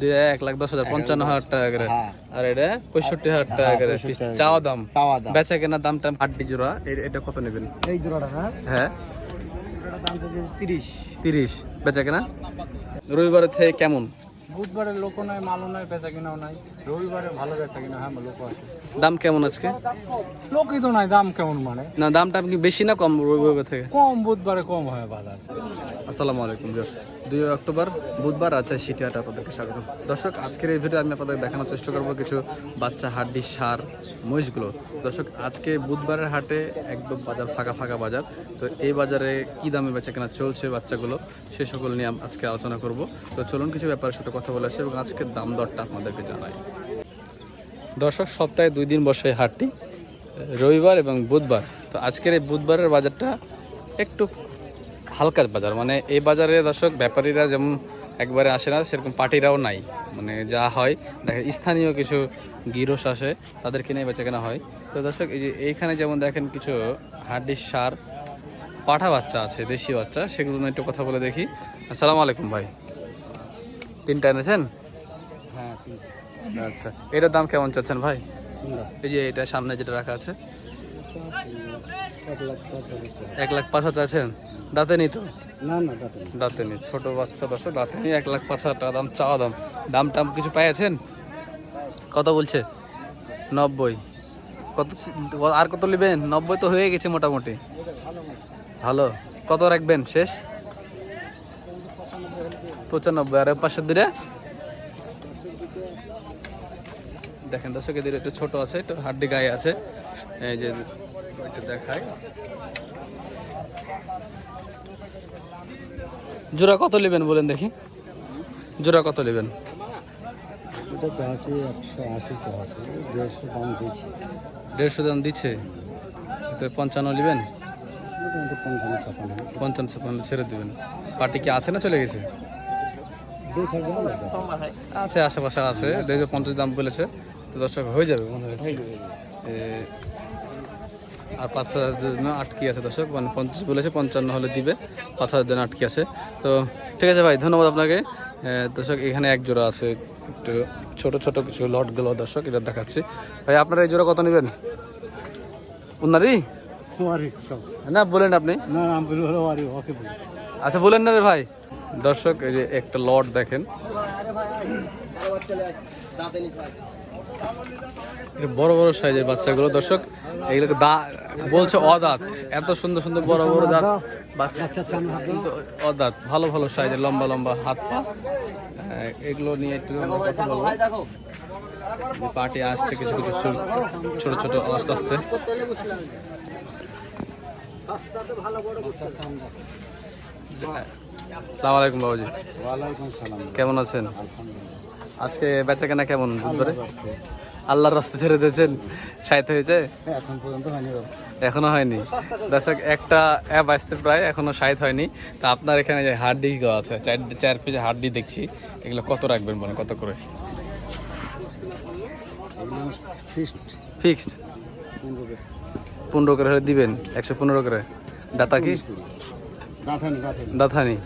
দুই এক লাখ দশ হাজার পঞ্চান্ন হাজার টাকা করে। হ্যাঁ। আর এটা পঁয়ষট্টি হাজার টাকা করে। চাওয়া দাম। বেচা কেনা দাম টাম আটটি জোড়া। এটা কত নেবেন? এই জোড়াটা হ্যাঁ? হ্যাঁ। তিরিশ। তিরিশ। বেচা কেনা? রবিবারের থেকে কেমন? বুধবারের লোক নয় মালও নাই বেচা কিনাও নাই। রবিবারে ভালো বেচা কিনা হ্যাঁ লোক আছে। দাম কেমন আজকে? লোকই তো নাই দাম কেমন মানে? না দাম টাম কি বেশি না কম রবিবার থেকে? কম বুধবারে কম হয় বাজার। আসসালামু আলাইকুম ভিউয়ার্স দুই অক্টোবর বুধবার আছে সিটিহাট আপনাদেরকে স্বাগত। দর্শক আজকের এই ভিডিও আমি আপনাদের দেখানোর চেষ্টা করব কিছু বাচ্চা হাড্ডি সার মহিষগুলো। দর্শক আজকে বুধবারের হাটে একদম বাজার ফাঁকা ফাঁকা বাজার। তো এই বাজারে কি দামে বেচা কেনা চলছে বাচ্চাগুলো সে সকল নিয়ে আজকে আলোচনা করব। তো চলুন কিছু ব্যাপারের সাথে কথা বলে আসি এবং আজকের দাম দরটা আপনাদেরকে জানাই। দর্শক, সপ্তাহে দুই দিন বসে হাটটি, রবিবার এবং বুধবার। তো আজকের এই বুধবারের বাজারটা একটু হালকা বাজার। মানে এই বাজারে দর্শক, ব্যাপারীরা যেমন একবারে আসে না, সেরকম পার্টিরাও নাই। মানে যা হয়, দেখেন, স্থানীয় কিছু গিরস আসে, তাদের কিনে বেচা কেনা হয়। তো দর্শক, এই যে এইখানে যেমন দেখেন কিছু হাড্ডির সার, পাঠা বাচ্চা আছে, দেশি বাচ্চা, সেগুলো নিয়ে একটু কথা বলে দেখি। আসসালামু আলাইকুম ভাই। তিনটা এনেছেন? হ্যাঁ তিনটা। আচ্ছা এটার দাম কেমন চাচ্ছেন ভাই? এই যে এটা সামনে যেটা রাখা আছে। এক লাখ পাঁচ হাজার আছেন দাঁতে নি তো? না না দাঁতে নি ছোট বাচ্চা দশ দাঁতে নি এক লাখ পাঁচ হাজার দাম চাওয়া দাম। দাম টাম কিছু পেয়েছেন কত বলছে? নব্বই। কত আর কত নেবেন? নব্বই তো হয়ে গেছে মোটামুটি। ভালো। কত রাখবেন? শেষ? পঁচানব্বই। আর পাঁচশো দিলে দেখেন দর্শক এদের একটু ছোট আছে একটু হাড্ডি গায়ে আছে। এই যে এটা দেখায় জোড়া কত নেবেন বলেন দেখি? জোড়া কত নেবেন? এটা চাচ্ছি একশো আশি চাচ্ছি দেড়শো দাম দিয়েছি। দেড়শো দাম দিচ্ছে? তো পঞ্চান্ন নেবেন? পঞ্চান্ন ছাপান্ন। পঞ্চান্ন ছাপ্পান্ন ছেড়ে দেবেন। পার্টি কি আছে না চলে গেছে? আছে। আশেপাশে আছে। দেখবে পঞ্চাশ দাম বলেছে। তো দর্শক হয়ে যাবে মনে হয় আর পাঁচ হাজার জন্য আটকি আছে দর্শক মানে পঞ্চাশ বলেছে পঞ্চান্ন হলে দিবে পাঁচ হাজার জন্য আটকি আছে। তো ঠিক আছে ভাই ধন্যবাদ আপনাকে। দর্শক এখানে এক জোড়া আছে একটু ছোট ছোট কিছু লটগুলো দর্শক এটা দেখাচ্ছি। ভাই আপনারা এই জোড়া কত নেবেন? উনারি? না বলেন আপনি। আচ্ছা বলেন না রে ভাই। দর্শক এই যে একটা লট দেখেন। বড় বড় সাইজের বাচ্চাগুলো দর্শক এগুলোকে দা বলছে অদাঁত। এত সুন্দর সুন্দর বড় বড় দাঁত কিন্তু অদাঁত ভালো ভালো সাইজের লম্বা লম্বা হাত পা। এগুলো নিয়ে একটু আমরা কথা বলব। পার্টি আসছে কিছু কিছু ছোট- ছোট আস্তে আস্তে। সালাম আলাইকুম বাবুজি। কেমন আছেন? আলহামদুলিল্লাহ। আজকে বেচা কেনা কেমন রাস্তায়। আল্লাহর রাস্তা। ছেড়ে দিয়েছেন? সাহিত্য হয়েছে? হ্যাঁ, এখন পর্যন্ত হয়নি। এখনও হয়নি? দর্শক একটা অ্যাপ আসছে প্রায় এখনও সাহিত হয়নি। তা আপনার এখানে যে হাড্ডি গুলো আছে চার চার পিস হাড্ডি দেখছি। এগুলো কত রাখবেন বলেন কত করে? ফিক্সড পনেরো করে। দিবেন? একশো পনেরো করে? ডাটা কি? দাঁথানি। দাঁথানি?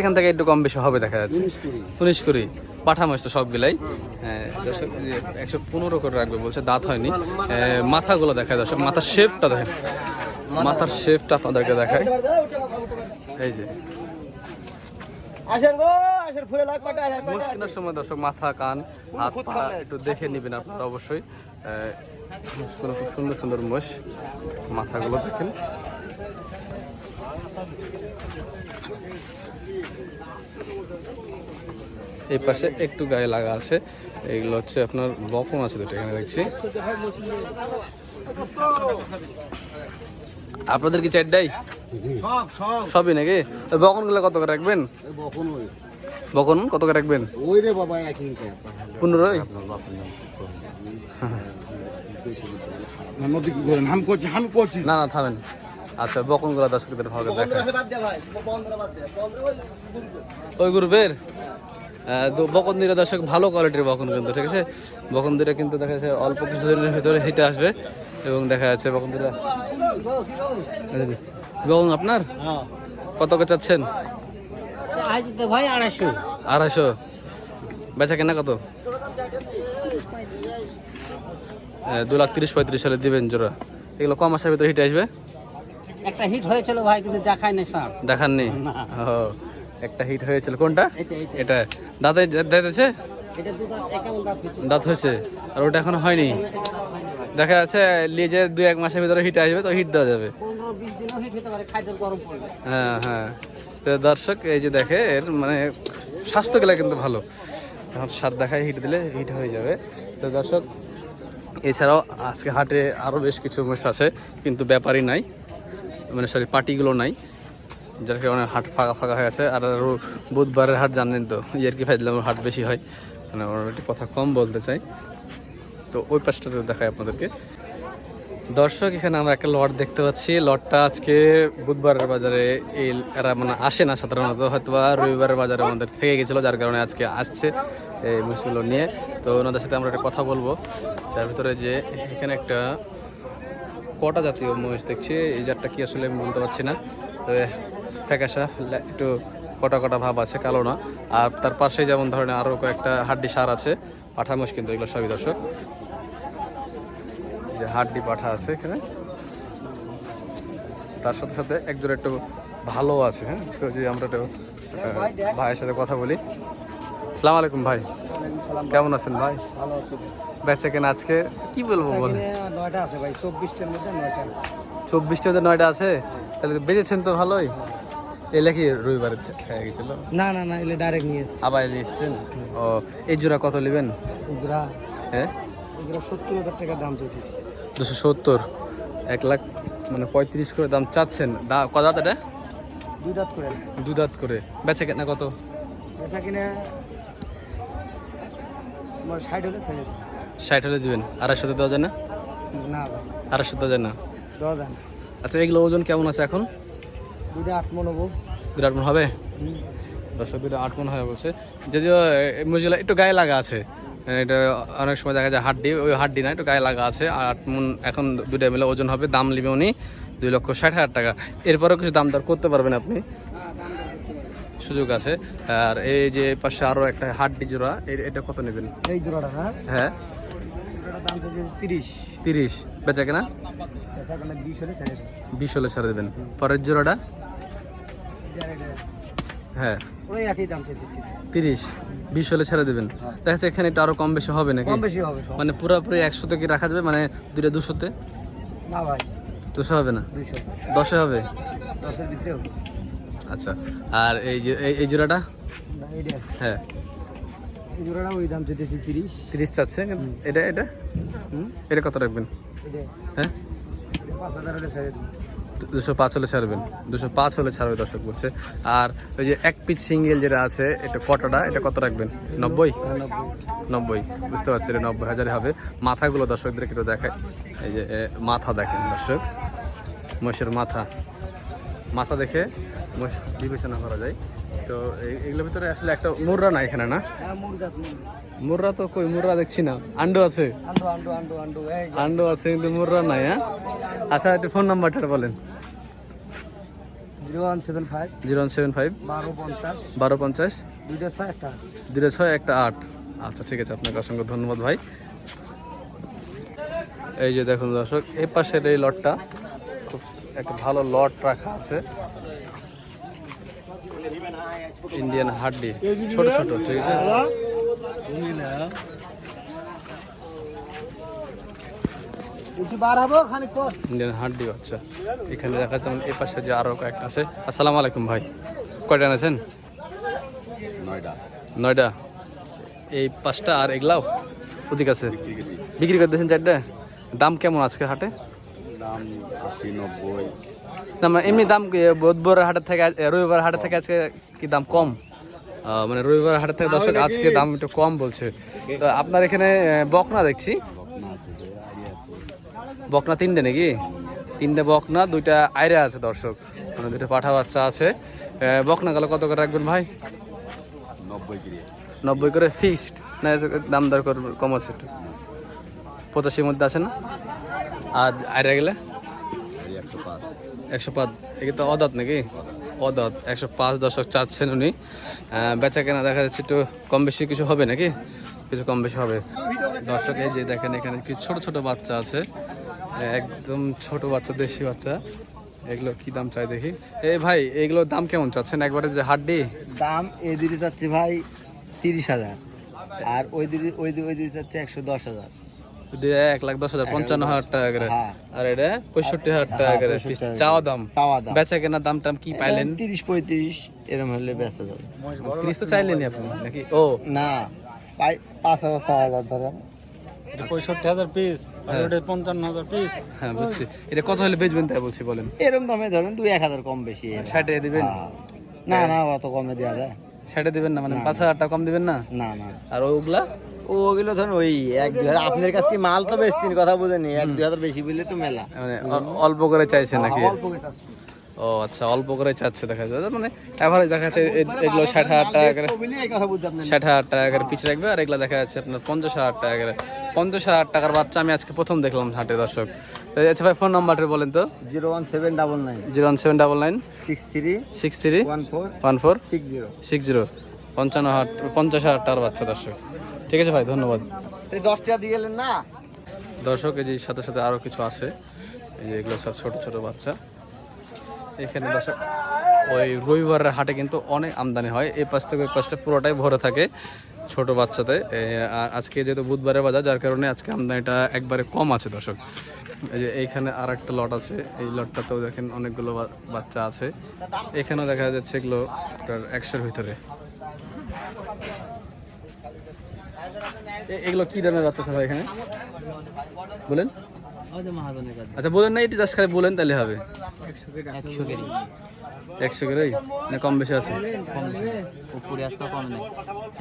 এখান থেকে একটু কম বেশি হবে দেখা যাচ্ছে। উনিশ কুড়ি। করি পাঠামো তো সবগুলাই। হ্যাঁ, একশো পনেরো করে রাখবে বলছে দাঁত হয়নি। মাথাগুলো দেখায় দর্শক মাথার শেপটা দেখেন। মাথার শেপটা আপনাদেরকে দেখায়। এই যে। সময় দর্শক মাথা কান হাত পা একটু দেখে নেবেন আপনারা অবশ্যই। খুব সুন্দর সুন্দর মোষ। মাথাগুলো দেখেন। এই পাশে একটু গায়ে লাগা আছে। এইগুলো হচ্ছে আপনার বকম আছে দুটো এখানে দেখছি। আপনাদের কি চারটাই সব সব। সবই নাকি? বকনগুলো কত করে রাখবেন? বকন কত করে রাখবেন? ওই রে বাবা একই হিসাব পনেরোই করছি। না না থামেন। আচ্ছা বকনগুলো দশ করে ভাগে দেখা ওই গ্রুপের? বকন দিলে দর্শক ভালো কোয়ালিটির বকন কিন্তু ঠিক আছে? বকন দিলে কিন্তু দেখা যাচ্ছে অল্প কিছুদিনের ভিতরে হিটে আসবে এবং দেখা যাচ্ছে বকন বকন আপনার? কত করে চাচ্ছেন? ভাই আড়াইশো। আড়াইশো। বেচা কেনা কত? দু লাখ তিরিশ পঁয়ত্রিশ সালে দিবেন জোড়া। এগুলো কম মাসের ভিতরে হিটে আসবে? একটা হিট হয়েছিল ভাই কিন্তু দেখায় নাই স্যার দেখাননি? না। ও একটা হিট হয়েছিল। কোনটা? এটা দাঁতে দাঁতেছে দাঁত হয়েছে? আর ওটা এখনও হয়নি। দেখা যাচ্ছে নিয়ে যে দুই এক মাসের ভিতরে হিট আসবে তো হিট দেওয়া যাবে। হ্যাঁ হ্যাঁ। তো দর্শক এই যে দেখে এর মানে স্বাস্থ্য গেলে কিন্তু ভালো। এখন সার দেখায় হিট দিলে হিট হয়ে যাবে। তো দর্শক এছাড়াও আজকে হাটে আরও বেশ কিছু মহিষ আছে কিন্তু ব্যাপারই নাই। মানে সরি পার্টিগুলো নাই, যার কারণে হাট ফাঁকা ফাঁকা হয়ে আছে। আর বুধবারের হাট জানেন তো, ইয়ার কি ফাইজলাম হাট বেশি হয়। মানে ওরা একটু কথা কম বলতে চাই। তো ওই পাশটাতে দেখাই আপনাদেরকে। দর্শক, এখানে আমরা একটা লট দেখতে পাচ্ছি। লটটা আজকে বুধবারের বাজারে এই এরা মানে আসে না সাধারণত হয়তো বা রবিবারের বাজারে আমাদের থেকে গেছিল, যার কারণে আজকে আসছে এই মুসগুলো নিয়ে। তো ওনাদের সাথে আমরা একটা কথা বলব। যার ভিতরে যে এখানে একটা কটা জাতীয় মহিষ দেখছি, এই জাতটা কি আসলে আমি বলতে পারছি না। তবে ফ্যাকাশা একটু কটা কটা ভাব আছে, কালো না। আর তার পাশে যেমন ধরনের আরও কয়েকটা হাড্ডি সার আছে, পাঠা মহিষ কিন্তু এগুলো সবই দর্শক। যে হাড্ডি পাঠা আছে এখানে। তার সাথে সাথে একজোড়া একটু ভালো আছে হ্যাঁ? তো যে আমরা একটু ভাইয়ের সাথে কথা বলি। সালাম আলাইকুম ভাই। কেমন আছেন ভাই? ভালো আছে বেচে কেন আজকে? কি বলব বল নয়টা আছে ভাই চব্বিশটার মধ্যে নয়টা চব্বিশটা মধ্যে নয়টা আছে? তাহলে বেজেছেন তো ভালোই। এলে কি রবিবারে খেয়ে গেছিল? না না না এলে ডাইরেক্ট নিয়ে এসছি। আবার এলে এসছেন? ও এই জোড়া কত নেবেন? এগুলা হ্যাঁ? এগুলা সত্তর হাজার টাকা দাম চাইতেছি। দুশো সত্তর। এক লাখ মানে পঁয়ত্রিশ করে দাম চাচ্ছেন। দা কত দাঁত এটা? দুই দাঁত করে। দু দাঁত করে। বেচে কেনা কত? পয়সা কিনে ষাট হলে ছেড়ে ষাট হলে দিবেন? আড়াইশোতে দেওয়া যায় না? না আড়াইশো দেওয়া যায় না? দেওয়া যায় না। আচ্ছা এগুলো ওজন কেমন আছে এখন? দুইটা আট মন হব। বিরাট মন হবে? দর্শক দুটো আট মন হয় বলছে। যদিও মুজিলা একটু গায়ে লাগা আছে। এটা অনেক সময় দেখা যায় হাড্ডি ওই হাড্ডি না একটু গায়ে লাগা আছে। আর আট মন এখন দুইটা মিলে ওজন হবে। দাম নেবে উনি দুই লক্ষ ষাট হাজার টাকা। এরপরেও কিছু দাম দর করতে পারবেন আপনি? সুযোগ আছে। আর এই যে পাশে আরও একটা হাড্ডি জোড়া এটা কত নেবেন? এই জোড়াটা হ্যাঁ? হ্যাঁ। তিরিশ। তিরিশ। বেচা কেনা? বিশ হলে ছেড়ে দেবেন। পরের জোড়াটা? হ্যাঁ। ওই একই দাম তিরিশ। বিশ হলে ছেড়ে দেবেন। দেখা যাচ্ছে এখানে একটু আরও কম বেশি হবে নাকি? কম বেশি হবে মানে পুরোপুরি একশোতে কি রাখা যাবে? মানে দুইটা দুশোতে? না ভাই। দুশো হবে না? দশে হবে? দশের ভিতরে হবে। আচ্ছা আর এই যে এই- জোড়াটা? হ্যাঁ। এই জোড়াটা ওই দাম চাইতেছি তিরিশ। তিরিশ চাচ্ছে? এটা এটা? এটা কত রাখবেন? হ্যাঁ? দুশো পাঁচ হলে ছাড়বেন। দুশো পাঁচ হলে ছাড়বে দর্শক বলছে। আর ওই যে এক পিস সিঙ্গেল যেটা আছে এটা কটাটা? এটা কত রাখবেন? নব্বই? নব্বই। নব্বই। বুঝতে পারছি এটা নব্বই হাজারে হবে। মাথাগুলো দর্শকদেরকে একটু দেখায় এই যে মাথা দেখেন দর্শক। মহিষের মাথা। মাথা দেখে বিবেচনা করা যায়। তো এই- এগুলোর ভিতরে আসলে একটা মুররা না এখানে না? হ্যাঁ মুররা তো কই মুররা দেখছি না। আন্ডু আছে? আন্ডু আছে কিন্তু মুররা নাই হ্যাঁ? আচ্ছা একটু ফোন নাম্বারটা বলেন। বারো পঞ্চাশ। ছয় একটা দুটো ছয় একটা আট। আচ্ছা ঠিক আছে আপনাকে অসংখ্য ধন্যবাদ ভাই। এই যে দেখুন দর্শক এই পাশের এই লটটা একটা ভালো লট রাখা আছে। ইন্ডিয়ান হাড্ডি। ছোট ছোট ঠিক আছে? ইন্ডিয়ান হাড্ডি বাচ্চা এখানে দেখা যাচ্ছে আমাদের পাশে যে আরও কয়েকটা আছে। আসসালামু আলাইকুম ভাই। কয়টা আছেন নয়টা। নয়টা। এই পাঁচটা আর এগুলাও? ওদিক আছে। বিক্রি করে দিয়েছেন চারটে? দাম কেমন আজকে হাটে? দাম আশি নব্বই। না মানে এমনি দাম কি, বুধবার হাটের থেকে রবিবার হাটের থেকে আজকে কি দাম কম? মানে রবিবার হাটের থেকে দর্শক আজকে দাম একটু কম বলছে। তো আপনার এখানে বকনা দেখছি। বকনা তিনটে নাকি? তিনটে বকনা দুইটা আইরা আছে দর্শক। মানে দুইটা পাঠা বাচ্চা আছে। বকনা গেলে কত করে রাখবেন ভাই? নব্বই করে। ফিক্সড না দাম দর করবে কম আছে একটু। পঁচাশির মধ্যে আছে না? আর আইরা গেলে একশো পাঁচ। একশো পাঁচ। একে তো অদাত নাকি? অদত। একশো পাঁচ দশক চাচ্ছেন উনি। বেচা কেনা দেখা যাচ্ছে একটু কম বেশি কিছু হবে নাকি? কিছু কম বেশি হবে। দর্শক এই যে দেখেন এখানে কিছু ছোট ছোট বাচ্চা আছে। একদম ছোট বাচ্চা দেশি বাচ্চা। এগুলো কি দাম চাই দেখি। এই ভাই এগুলোর দাম কেমন চাচ্ছেন? একবারে যে হাড্ডি? দাম এই দিকে যাচ্ছে ভাই তিরিশ হাজার। আর ওই দিকে ওই দিকে ওই দিকে যাচ্ছে একশো দশ হাজার। এক লাখ দশ হাজার পঞ্চান্ন হাজার টাকা করে। হ্যাঁ। আর এটা পঁয়ষট্টি হাজার টাকা করে চাওয়া দাম। চাওয়া দাম। বেচা কেনা দাম টাম কি পাইলেন? তিরিশ পঁয়ত্রিশ এরকম হলে বেঁচে যাবে। তিরিশ তো চাইলেনি আপনি নাকি? ও। না পাঁচ হাজার ছয় হাজার ধরেন পঁয়ষট্টি হাজার পিস হ্যাঁ। ওটা পঞ্চান্ন হাজার পিস হ্যাঁ বুঝছি। এটা কত হলে বেচবেন তাই বলছি বলেন। এরম দামে ধরেন দুই এক হাজার কম বেশি। এরকম। ষাটে দিবেন? হ্যাঁ। না না অত কমে দেওয়া যায়। ষাটে দিবেন না মানে পাঁচ হাজার টাকা কম দিবেন না? না না। আর ওগুলা? ওগুলো ধরুন ওই এক দুই হাজার আপনার কাছ থেকে মাল তো বেশ বেশি কথা বোঝেনি এক দুই হাজার বেশি বললে তো মেলা। মানে অল্প করে চাইছে নাকি? অল্প করে। ও আচ্ছা অল্প করে চাচ্ছে দেখা যায়। মানে এভারেজ দেখা যাচ্ছে এগুলো ষাট হাজার টাকা করে ষাট হাজার টাকা করে পিছ রাখবে। আর এগুলো দেখা যাচ্ছে আপনার পঞ্চাশ হাজার টাকা করে। পঞ্চাশ হাজার টাকার বাচ্চা আমি আজকে প্রথম দেখলাম হাটে দর্শক। আচ্ছা ভাই ফোন নাম্বারটা বলেন তো। Zero one seven double nine. Zero one seven double nine. Six three six three one four one four six zero. Six zero. পঞ্চান্ন হাজার পঞ্চাশ হাজার টাকার বাচ্চা দর্শক। ঠিক আছে ভাই ধন্যবাদ। দশ টাকা দিয়ে গেলেন না? দর্শক এই যে সাথে সাথে আরও কিছু আছে। এই যে এগুলো সব ছোট ছোট বাচ্চা। এখানে দর্শক ওই রবিবারের হাটে কিন্তু অনেক আমদানি হয়। এই পাশ থেকে ওই পাশটা পুরোটাই ভরে থাকে ছোট বাচ্চাতে আর আজকে যেহেতু বুধবারের বাজার, যার কারণে আজকে আমদানিটা একবারে কম আছে দর্শক। এই যে এইখানে আর একটা লট আছে। এই লটটাতেও দেখেন অনেকগুলো বাচ্চা আছে। এখানেও দেখা যাচ্ছে এগুলো একশোর ভিতরে। এগুলো কি ধরনের বাচ্চা সবাই এখানে? বলেন। আচ্ছা বলেন না এটি জাস্ট খালি বলেন তাহলে হবে। একশো কেজি। না কম বেশি আছে? কম উপরে আসতে কম নেই।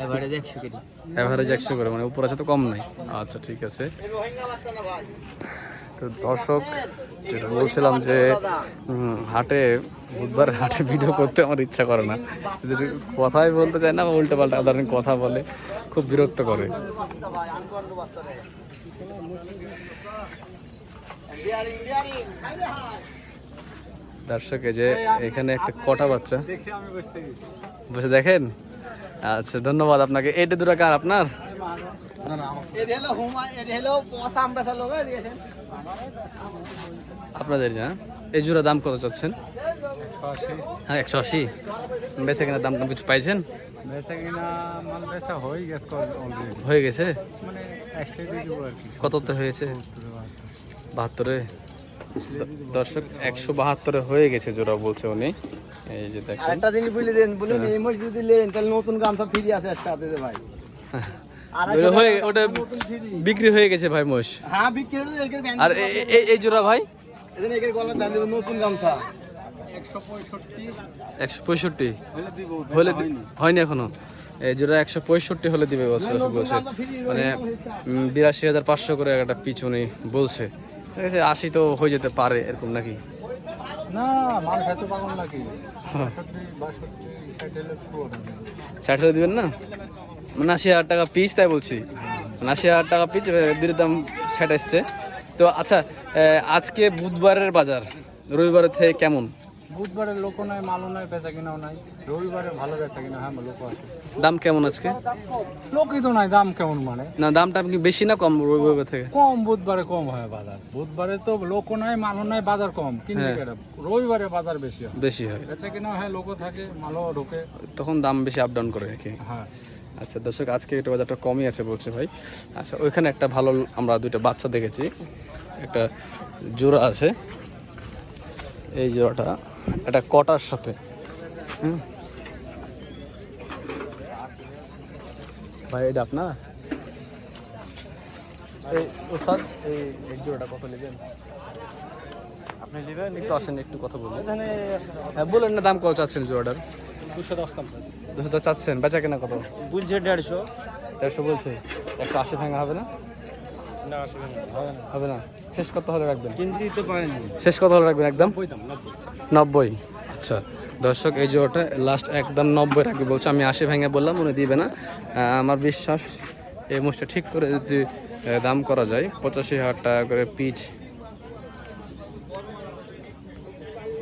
এবারে একশো কেজি। অ্যাভারেজ একশো করে মানে উপর আছে তো কম নাই। আচ্ছা ঠিক আছে। তো দর্শক যেটা বলছিলাম যে হাটে বুধবার হাটে ভিডিও করতে আমার ইচ্ছা করে না। যদি কথাই বলতে চায় না উল্টো পাল্টা ধরেন কথা বলে খুব বিরক্ত করে। দর্শক যে এখানে একটা কটা বাচ্চা? বসে দেখেন? আচ্ছা ধন্যবাদ আপনাকে। এইটা দুটো কার আপনার? আপনাদের না? এই জোড়া দাম কত চাচ্ছেন? হ্যাঁ একশো আশি। বেচে কেনার দাম কিছু পাইছেন? বেচা হয়ে গেছে মানে কততে হয়েছে? বাহাত্তরে। দর্শক একশো বাহাত্তরে হয়ে গেছে জোড়া বলছে উনি। এই যে দেখেন। একটা জিনিস বলে দেন বলুন এই মাস যদি লেন তাহলে নতুন গামছা ফ্রি আছে একসাথে ভাই। হয়ে ওটা বিক্রি হয়ে গেছে ভাই মোষ হ্যাঁ বিক্রি আর এই- জোড়া ভাই? নতুন গামছা। একশো পঁয়ষট্টি। হলে হয়নি এখনও। এই জোড়া একশো পঁয়ষট্টি হলে দিবে বলছে বলছে। মানে বিরাশি হাজার পাঁচশো করে একটা পিছনে বলছে। ঠিক আছে আশি তো হয়ে যেতে পারে এরকম নাকি? না পাগল নাকি? বাষট্টি ষাট দিবেন না? মানে আশি হাজার টাকা পিস তাই বলছি। মানে আশি হাজার টাকা পিস দুটোর দাম ষাট এসছে। তো আচ্ছা আজকে বুধবারের বাজার রবিবারের থেকে কেমন? বুধবারে লোকও নাই মালও নাই বেচা কিনাও নাই। রবিবারে ভালো বেচা কিনা হ্যাঁ লোক আছে। দাম কেমন আজকে? লোকই তো নাই দাম কেমন মানে? না দামটা কি বেশি না কম রবিবার থেকে? কম বুধবারে কম হয় বাজার। বুধবারে তো লোকও নাই মালও নাই বাজার কম। কিন্তু হ্যাঁ। কেটা? রবিবারে বাজার বেশি হয়। বেশি হয়। বেচা কিনা হয় লোকও থাকে মালও ঢোকে। তখন দাম বেশি আপ ডাউন করে নাকি? হ্যাঁ। আচ্ছা দর্শক আজকে এটা বাজারটা কমই আছে বলছে ভাই। আচ্ছা ওইখানে একটা ভালো আমরা দুইটা বাচ্চা দেখেছি। একটা জোড়া আছে। এই জোড়াটা একটা কটার সাথে। ভাই এটা আপনার? এই ওস্তাদ এই জোড়াটা কত নেবেন? আপনি নেবেন একটু আসেন একটু কথা বলুন। হ্যাঁ বলেন না দাম কত চাচ্ছেন জোড়াটার? দুশো দশ দাম দুশো তো চাচ্ছেন বেচা কেনা কত? বুঝছে দেড়শো। দেড়শো বলছে একশো আশি ভাঙা হবে না? হবে না। শেষ কত হলে রাখবেন? শেষ কত হলে রাখবেন একদম? নব্বই আচ্ছা দর্শক এই জোড়াটা লাস্ট একদম নব্বই রাখবে বলছে। আমি আশি ভেঙে বললাম উনি দিবে না। আমার বিশ্বাস এই মোষটা ঠিক করে যদি দাম করা যায় পঁচাশি হাজার টাকা করে পিচ।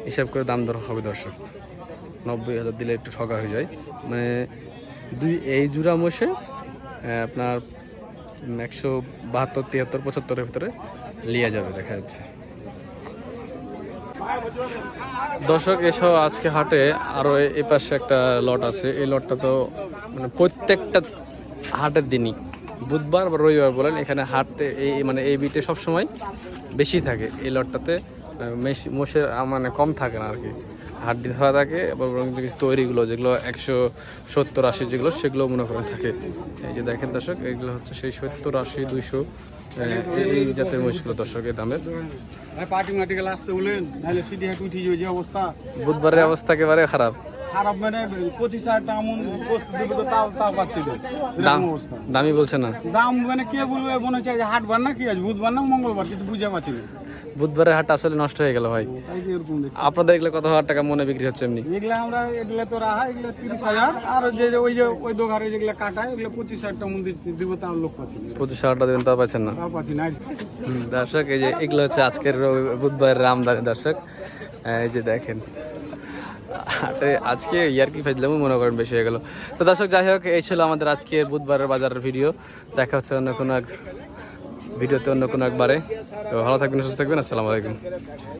হিসাব করে দাম দর হবে দর্শক। নব্বই হাজার দিলে একটু ঠকা হয়ে যায়। মানে দুই এই জোড়া মোষে আপনার একশো বাহাত্তর, তিয়াত্তর, পঁচাত্তরের ভিতরে লিয়া যাবে, দেখা যাচ্ছে। দর্শক এসব আজকে হাটে। আরও এ পাশে একটা লট আছে। এই লটটা তো মানে প্রত্যেকটা হাটের দিনই। বুধবার বা রবিবার বলেন, এখানে হাটে এই মানে এই বিটে সবসময় বেশি থাকে। এই লটটাতে মোষের মানে কম থাকে না আর কি হাড্ডি ধরা থাকে এবং কিছু তৈরিগুলো যেগুলো একশো সত্তর আশি যেগুলো সেগুলো মনে করেন থাকে। এই যে দেখেন দর্শক এগুলো হচ্ছে সেই সত্তর আশি দুইশো এই জাতের মহিষগুলো দর্শকের দামের। বুধবারের অবস্থা একেবারে খারাপ। খারাপ মানে পঁচিশ হাজার টাকা মন বস্তু দেবে তো তাও তাও পাচ্ছি দাম অবস্থা। দামি বলছে না। দাম মানে কে বলবে মনে হচ্ছে হাটবার না কি আছে বুধবার না মঙ্গলবার কিছু বুঝে পাচ্ছি না। বুধবারের হাট আসলে নষ্ট হয়ে গেল ভাই। আপনাদের এগুলো কত হাজার টাকা মনে বিক্রি হচ্ছে এমনি? এগুলো আমরা এগুলো তো রাহা এগুলো তিরিশ হাজার। আর যে যে ওই যে ওই দোকানে যেগুলো কাটায় ওগুলো পঁচিশ হাজার টাকা দিব তার লোক পাচ্ছি পঁচিশ হাজার দেবেন তা পাচ্ছেন না। পাচ্ছি না। দর্শক এই যে এগুলো হচ্ছে আজকের বুধবারের রামদানি দর্শক। এই যে দেখেন। আজকে ইয়ার কি ফেজলামও মনে করেন বেশি হয়ে গেল। তো দর্শক যাই হোক এই ছিল আমাদের আজকের বুধবারের বাজারের ভিডিও। দেখা হচ্ছে অন্য কোনো এক ভিডিওতে অন্য কোনো একবারে। তো ভালো থাকবেন সুস্থ থাকবেন আসসালামু আলাইকুম।